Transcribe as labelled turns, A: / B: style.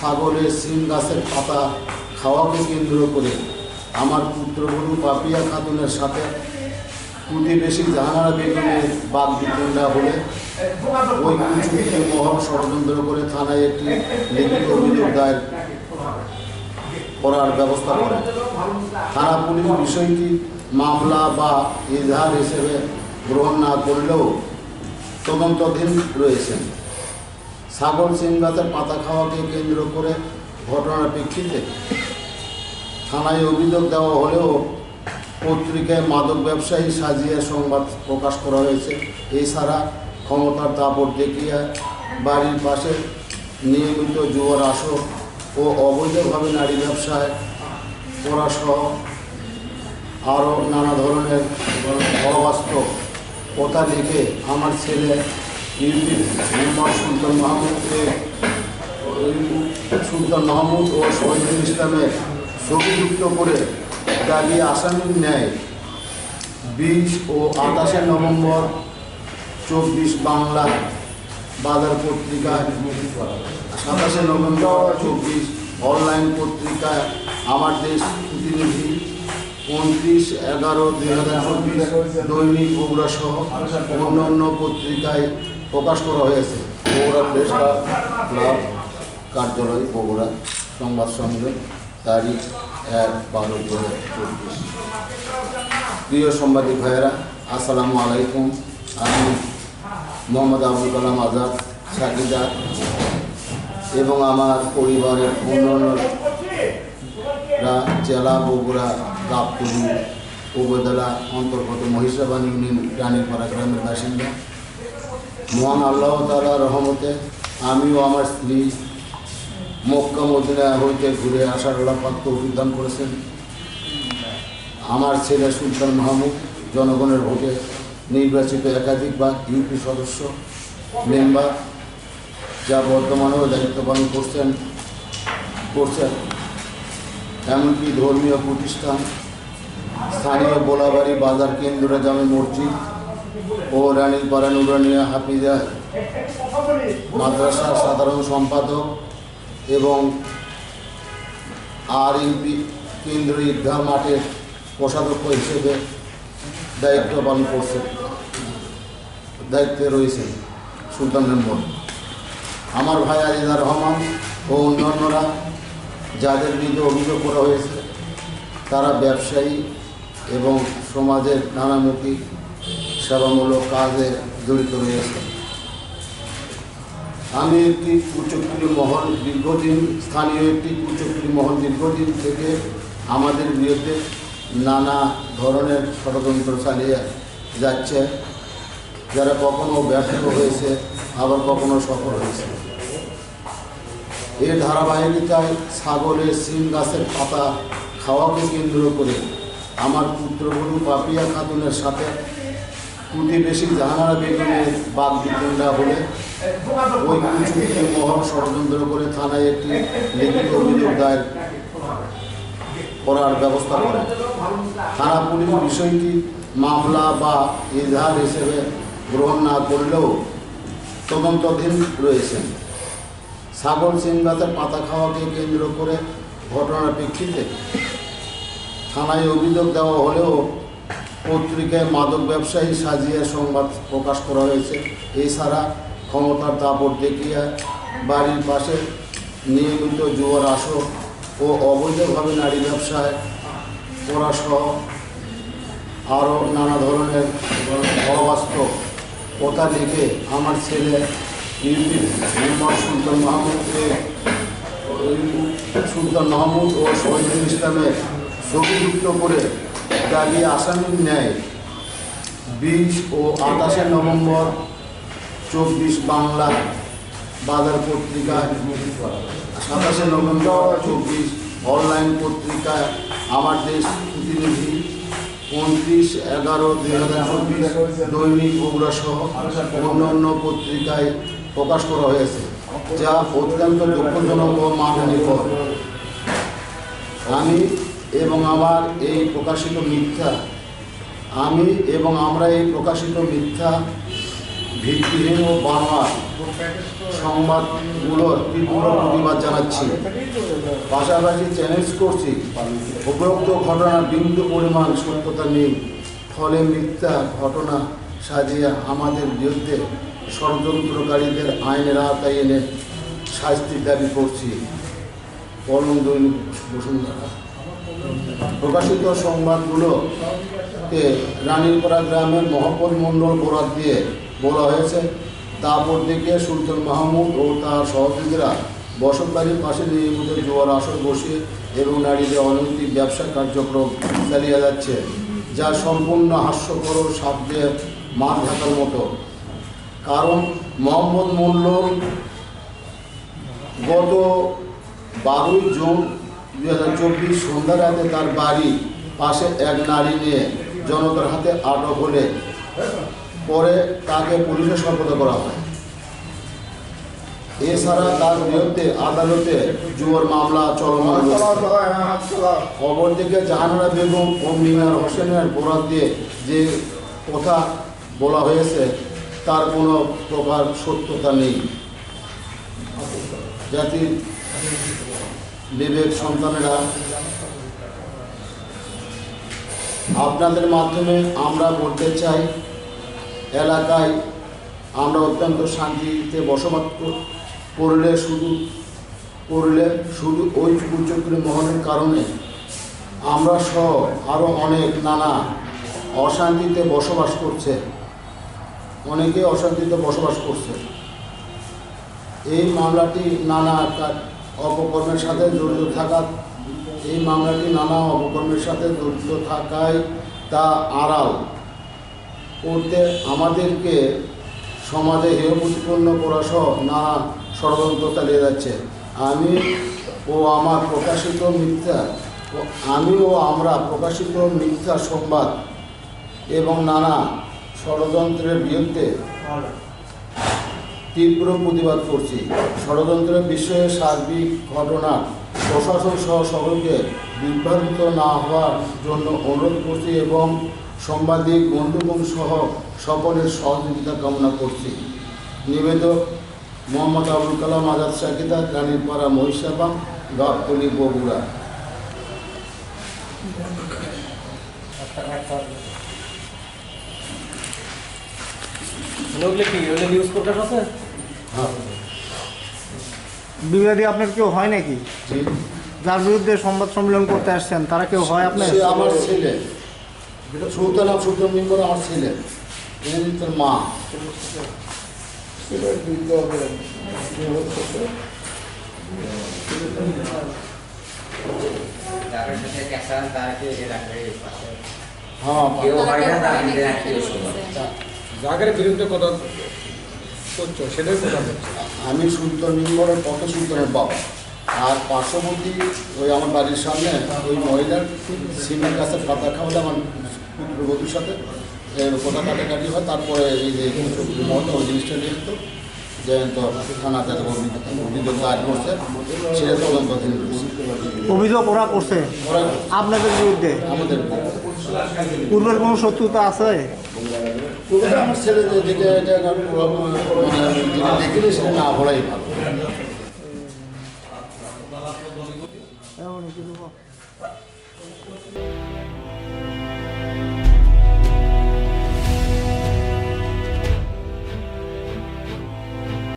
A: ছাগলের সিম গাছের পাতা খাওয়াকে কেন্দ্র করে আমার পুত্রবধূ পাপিয়া খাতুনের সাথে প্রতিবেশী জাহানারা বেগমের বাদ বিতণ্ডা হলে ওই কুচুকে মহল ষড়যন্ত্র করে থানায় একটি লিখিত অভিযোগ দায়ের করার ব্যবস্থা করে। থানা পুলিশ বিষয়টি মামলা বা এজাহার হিসেবে গ্রহণ না করলেও তদন্তাধীন রয়েছেন ছাগল সিং পাতা খাওয়াকে কেন্দ্র করে ঘটনার প্রেক্ষিতে থানায় অভিযোগ দেওয়া হলেও পত্রিকায় মাদক ব্যবসায়ী সাজিয়ে সংবাদ প্রকাশ করা হয়েছে। এছাড়া ক্ষমতার দাপট দেখিয়ে বাড়ির পাশে নিয়মিত জুয়ার আসর ও অবৈধভাবে নারী ব্যবসায় করা সহ আরও নানা ধরনের অবাস্তব কথা লিখে আমার ছেলে মোহাম্মদ সুলতান মাহমুদকে সুলতান মাহমুদ ও শহীদুল ইসলামের ছবিযুক্ত করে দাঁড়িয়ে আসামির ন্যায় বিশ ও আঠাশে নভেম্বর চব্বিশ বাংলা বাজার পত্রিকায় সাতাশে নভেম্বর চব্বিশ অনলাইন পত্রিকায় আমার দেশ প্রতিনিধি উনত্রিশ এগারো দুই হাজার চব্বিশ দৈনিক বগুড়া সহ অন্যান্য পত্রিকায় প্রকাশ করা হয়েছে। বগুড়া প্রেস ক্লাব কার্যালয়, বগুড়া সংবাদ সম্মেলন, তারিখ এক বারো দু চব্বিশ। প্রিয় সাংবাদিক ভাইয়েরা, আসসালামু আলাইকুম। আমি মোহাম্মদ আবুল কালাম আজাদ সাকিদা এবং আমার পরিবারের অন্যান্যরা জেলা বগুড়া গাবতলি উপজেলা অন্তর্গত মহিষাবান ইউনিয়ন রানীপাড়া গ্রামের বাসিন্দা। মহান আল্লাহ তালা রহমতে আমিও আমার স্ত্রী মক্কা মদিনা হইতে ঘুরে আসার আল্লাপাক দান করেছেন। আমার ছেলে সুলতান মাহমুদ জনগণের ভোটে নির্বাচিত একাধিকবার ইউপি সদস্য মেম্বার যা বর্তমানেও দায়িত্ব পালন করছেন করছেন। এমনকি ধর্মীয় প্রতিষ্ঠান, স্থানীয় বোলাবাড়ি বাজার কেন্দ্র, জামে মসজিদ ও রানীপাড়া নুরানিয়া হাফিজা, মাদ্রাসার সাধারণ সম্পাদক এবং আর ইউপি কেন্দ্র ঈদগাহ মাঠের কোষাধ্যক্ষ হিসেবে দায়িত্ব পালন করছেন, দায়িত্বে রয়েছেন সুলতান মেম্বর আমার ভাই আজিজা রহমান ও অন্যান্যরা যাদের বিরুদ্ধে অভিযোগ করা হয়েছে, তারা ব্যবসায়ী এবং সমাজের নানামুখী সেবামূলক কাজে জড়িত রয়েছে। আমি একটি কুচক্রী মহল দীর্ঘদিন, স্থানীয় একটি কুচক্রী মহল দীর্ঘদিন থেকে আমাদের বিরুদ্ধে নানা ধরনের ষড়যন্ত্র চালিয়ে যাচ্ছে। যারা কখনো ব্যর্থ হয়েছে, আবার কখনো সফল হয়েছে। এই ধারাবাহিকতায় ছাগলের সিম গাছের পাতা খাওয়াকে কেন্দ্র করে আমার পুত্রবধূ পাপিয়া খাতুনের সাথে প্রতিবেশী জাহানারা বেগমের বাদ বিতণ্ডা হলে ওই কুচুকে মহল ষড়যন্ত্র করে থানায় একটি লিখিত অভিযোগ দায়ের করার ব্যবস্থা করে। থানা পুলিশ বিষয়টি মামলা বা এজাহার হিসেবে গ্রহণ না করলেও তদন্তাধীন রয়েছেন। ছাগল সিং পাতা খাওয়াকে কেন্দ্র করে ঘটনার প্রেক্ষিতে থানায় অভিযোগ দেওয়া হলেও পত্রিকায় মাদক ব্যবসায়ী সাজিয়ে সংবাদ প্রকাশ করা হয়েছে। এছাড়া ক্ষমতার দাপট দেখিয়ে বাড়ির পাশে নিয়মিত জুয়ার আসর ও অবৈধভাবে নারী ব্যবসায় করা সহ আরও নানা ধরনের অবাস্তব কথা লিখে আমার ছেলে ইউপি সুলতান মাহমুদকে সুলতান মাহমুদ ও শহীদুল ইসলামের ছবিযুক্ত করে দাঁড়িয়ে আসামির ন্যায় বিশ ও আঠাশে নভেম্বর চব্বিশ বাংলা বাজার পত্রিকায় সাতাশে নভেম্বর চব্বিশ অনলাইন পত্রিকা আমার দেশ প্রতিনিধি উনত্রিশ এগারো দুই হাজার চব্বিশ দৈনিক বগুড়া সহ অন্যান্য পত্রিকায় প্রকাশ করা হয়েছে, যা অত্যন্ত দুঃখজনক ও মাননীয় আমি এবং আমার এই প্রকাশিত মিথ্যা, আমি এবং আমরা এই প্রকাশিত মিথ্যা ভিত্তিহীন ও বানোয়া সংবাদগুলোর তীব্র প্রতিবাদ জানাচ্ছি। পাশাপাশি চ্যালেঞ্জ করছি, উপরোক্ত ঘটনার বিন্দু পরিমাণ সত্যতা নেই, ফলে মিথ্যা ঘটনা সাজিয়ে আমাদের বিরুদ্ধে ষড়যন্ত্রকারীদের আইনের আওতায় এনে শাস্তির দাবি করছি। কলম দৈনিক বসুন্ধরা। প্রকাশিত সংবাদগুলোতে রানীরপাড়া গ্রামের মহম্মদ মণ্ডল বরাদ দিয়ে বলা হয়েছে। তারপর দিকে সুলতান মাহমুদ ও তার সহযোগীরা বসতবাড়ির পাশে নিয়মিত জোয়ার আসর বসিয়ে এবং নারীদের অনৈতিক ব্যবসা কার্যক্রম চালিয়ে যাচ্ছে, যা সম্পূর্ণ হাস্যকর সাধ্যে মার ঢাকার মতো। কারণ মোহাম্মদ মণ্ডল গত বারোই জুন দুই হাজার চব্বিশ সন্ধ্যা রাতে তার বাড়ি পাশে এক নারী নিয়ে জনতার হাতে আটক হলে পরে তাকে পুলিশে শপথ করা হয় এছাড়া তার বিরুদ্ধে আদালতে জুয়ার মামলা চলমান। অপরদিকে জাহানারা বেগম ও মিনার হোসেনের বরাদ দিয়ে যে কথা বলা হয়েছে, তার কোনো প্রকার সত্যতা নেই জাতির বিবেক সন্তানেরা, আপনাদের মাধ্যমে আমরা বলতে চাই, এলাকায় আমরা অত্যন্ত শান্তিতে বসবাস করলে শুধু করলে শুধু ওই কুচক্রী মহলের কারণে আমরা সহ আরও অনেক নানা অশান্তিতে বসবাস করছে। অনেকে অশান্তিতে বসবাস করছে। এই মামলাটি নানা অপকর্মের সাথে জড়িত থাকা, এই মামলাটি নানা অপকর্মের সাথে জড়িত থাকায় তা আড়াল করতে আমাদেরকে সমাজে হেয় প্রতিপন্ন করা সহ নানা ষড়যন্ত্র চালিয়ে যাচ্ছে। আমি ও আমার প্রকাশিত মিথ্যা আমি ও আমরা প্রকাশিত মিথ্যা সংবাদ এবং নানা ষড়যন্ত্রের বিরুদ্ধে তীব্র প্রতিবাদ করছি। ষড়যন্ত্রের বিষয়ে সার্বিক ঘটনা প্রশাসন সহ সকলকে বিভ্রান্ত না হওয়ার জন্য অনুরোধ করছি এবং সাংবাদিক, বন্ধুগণ সহ সকলের সহযোগিতা কামনা করছি। নিবেদক মোহাম্মদ আবুল কালাম আজাদ সাকিদা রানীরপাড়া মহিষাবা গাবতলি বগুড়া।
B: ওগুলো কি ওগুলো নিউজ প্রকাশ আছে?
A: হ্যাঁ।
C: বিবাদী আপনার কেউ হয় নাকি? যার বিরুদ্ধে সংবাদ সম্মেলন করতে আসছেন তারা কেউ হয় আপনার?
A: আমার ছেলে। সুলতান সুলতান মেম্বার আমার ছেলে। তোর মা। হ্যাঁ
B: জাগের বিরুদ্ধে কথা করছ সেটাই কথা
A: আমি সুলতান মেম্বারের কত সুলতানের বাবা? আর পার্শ্ববর্তী ওই আমার বাড়ির সামনে ওই মহিলার সিমের কাছে পাতা খাওয়ালে আমার পুত্রবধূর সাথে কথা কাটাকাটি হয় তারপরে এই যে মহল্লা ওই জিনিসটা নিয়ে যেত যে তো থানাতে অভিযোগ দায়ের করছে সেটা রয়েছে।
C: অভিযোগ ওরা করছে? আপনাদের বিরুদ্ধে?
A: আমাদের
C: পূর্বের কোনো শত্রুতা আছে?
A: আমার ছেলে যেটা এটা কারণ দেখিনি সেটা না বলাই ভালো।